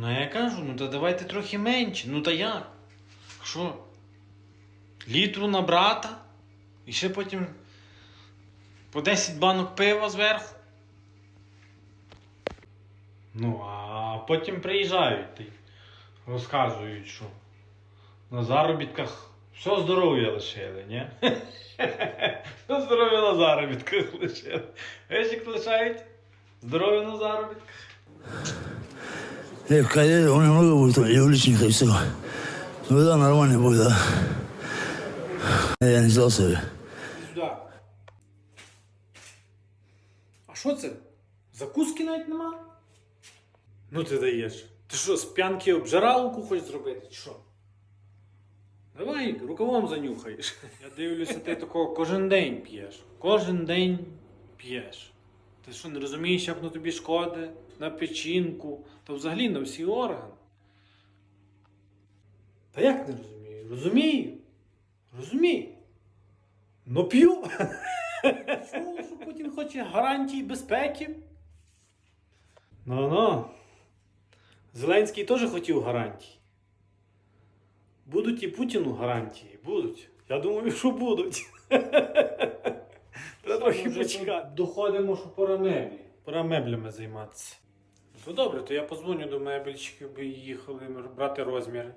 Ну я кажу, ну та давайте трохи менше. Ну та як? Що? Літру на брата? І ще потім по 10 банок пива зверху. Ну, а потім приїжджають й розказують, що на заробітках все здоров'я лишили, ні? Все здоров'я на заробітках лишили. Як лишають? Здоров'я на заробітках. Э, в карьере у меня много будет и уличных, и всего. Ну да, нормально будет, да. Я не взял себе. Сюди. А що це? Закуски навіть нема? Ну ти даєш. Ти що, з п'янки обжиралку хочеш зробити? Чи що? Давай рукавом занюхаєш. Я дивлюся, ти такого кожен день п'єш. Кожен день п'єш. Ти що, не розумієш, як на тобі шкоди? На печінку, та взагалі на всі органи. Та як не розумію? Розумію. Розумію. Ну п'ю. Чув, що Путін хоче гарантії безпеки. Ну-ну. Зеленський теж хотів гарантії. Будуть і Путіну гарантії, будуть. Я думаю, що будуть. Трохи почекати. Доходимо, що пора меблі. Пора меблями займатися. Ну добре, то я позвоню до мебельщиків, би їхали брати розміри.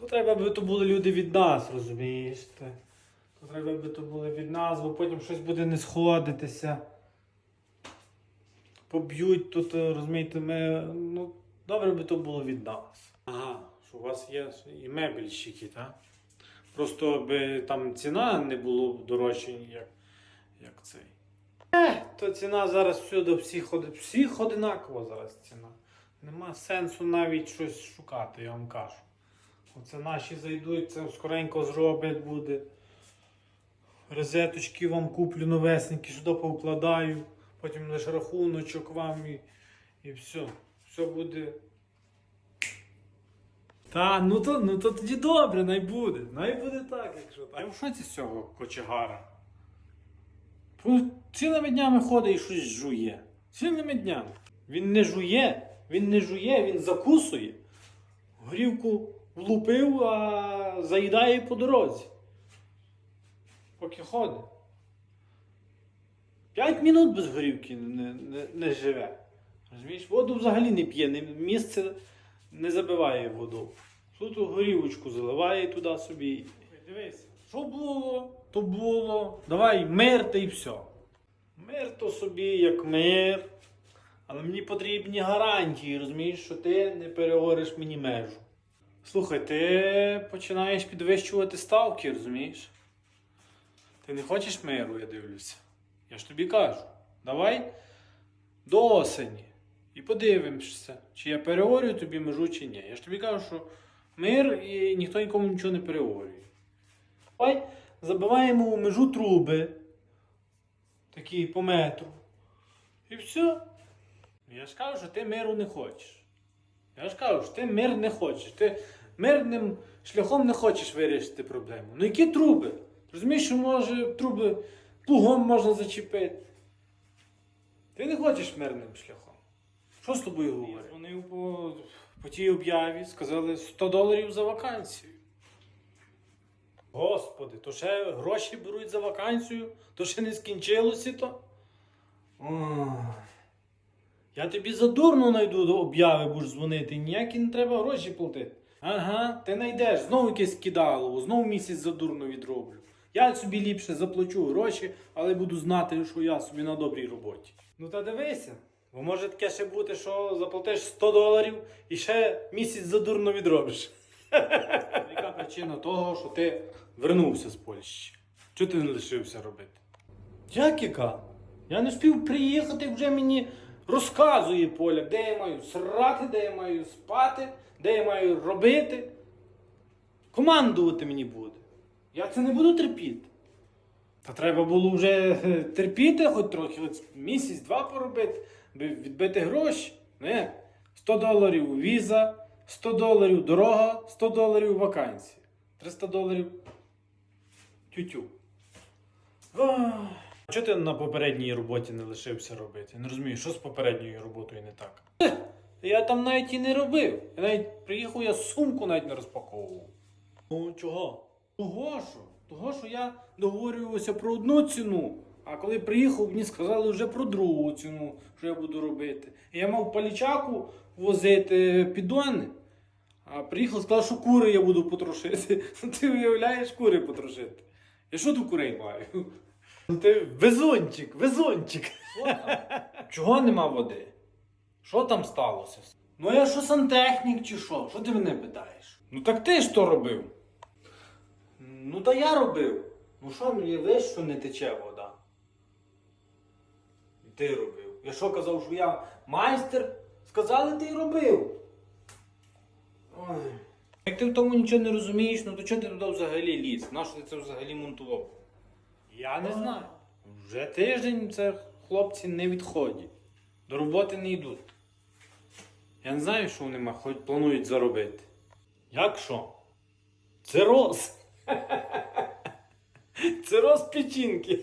То треба би то були люди від нас, розумієш? Та- То треба би то були від нас, бо потім щось буде не сходитися. Поб'ють тут, розумієте, ми. Ну, добре би то було від нас. Ага, що у вас є і мебельщики, так? Просто би там ціна не було дорожча, як, як цей. Е, то ціна зараз всюди всіх ходить. Всіх одинакова зараз ціна. Нема сенсу навіть щось шукати, я вам кажу. Оце наші зайдуть, це скоренько зроблять буде. Розеточки вам куплю новесенькі, сюди повкладаю, потім лише рахуночок вам і, і все. Все буде. Та, ну то, ну то тоді добре, най буде. Най буде так, якщо так. Я в шоці з цього кочегара. Цілими днями ходить і щось жує. Цілими днями. Він не жує, він не жує, він закусує. Горівку влупив, а заїдає по дорозі. Поки ходить. П'ять минут без горівки не, не, не живе. Розумієш, воду взагалі не п'є, не, місце не забиває воду. Тут горівочку заливає туди собі. Дивись, що було, то було. Давай мир та й все. Мир то собі як мир. Але мені потрібні гарантії, розумієш, що ти не переговориш мені межу. Слухай, ти починаєш підвищувати ставки, розумієш? Ти не хочеш миру, я дивлюся. Я ж тобі кажу. Давай до осені. І подивимося, чи я переговорюю тобі межу, чи ні. Я ж тобі кажу, що мир і ніхто нікому нічого не переговорює. Давай забиваємо у межу труби. Такі по метру. І все. Я ж кажу, що ти миру не хочеш. Я ж кажу, що ти мир не хочеш. Ти мирним шляхом не хочеш вирішити проблему. Ну які труби? Розумієш, що може труби плугом можна зачепити. Ти не хочеш мирним шляхом. Що з тобою говорять? Вони по, по тій об'яві сказали 100 доларів за вакансію. Господи, то ще гроші беруть за вакансію, то ще не скінчилося то. Ой. Я тобі задурно знайду до обяви, будеш дзвонити, ніякі не треба гроші платити. Ага, ти знайдеш, знову якесь кидалово, знову місяць задурно відроблю. Я собі ліпше заплачу гроші, але буду знати, що я собі на добрій роботі. Ну та дивися, бо може таке ще бути, що заплатиш 100 доларів і ще місяць задурно відробиш. Причина того, що ти вернувся з Польщі? Чого ти не лишився робити? Як яка? Я не встиг приїхати, вже мені розказує Поля, де я маю срати, де я маю спати, де я маю робити. Командувати мені буде. Я це не буду терпіти. Та треба було вже е, терпіти хоч трохи, хоч місяць-два поробити, би відбити гроші. Не. 100 доларів віза, 100 доларів дорога, 100 доларів вакансія. 300 доларів тютю. Чого ти на попередній роботі не лишився робити? Не розумію, що з попередньою роботою не так. Я там навіть і не робив. Я навіть приїхав, я сумку навіть не розпаковував. Ну чого? Того що? Того, що я договорювався про одну ціну, а коли приїхав, мені сказали вже про другу ціну, що я буду робити. І я мав палічаку возити підони, а приїхав, сказав, що кури я буду потрошити. Ну, Ти уявляєш, кури потрошити. Я що тут курей маю? Ну ти везончик, везончик. Чого нема води? Що там сталося? Ну я що сантехнік чи що? Що ти мене питаєш? Ну так ти ж то робив. Ну та я робив. Ну що мені весь, що не тече вода? І Ти робив. Я що казав, що я майстер? Сказали, ти й робив. Ой. Як ти в тому нічого не розумієш, ну то чого ти туди взагалі ліз? Нащо ти це взагалі монтував? Я не знаю. Вже тиждень це хлопці не відходять. До роботи не йдуть. Я не знаю, що вони ма- хоч планують заробити. Як що? Це роз. Це роз печінки.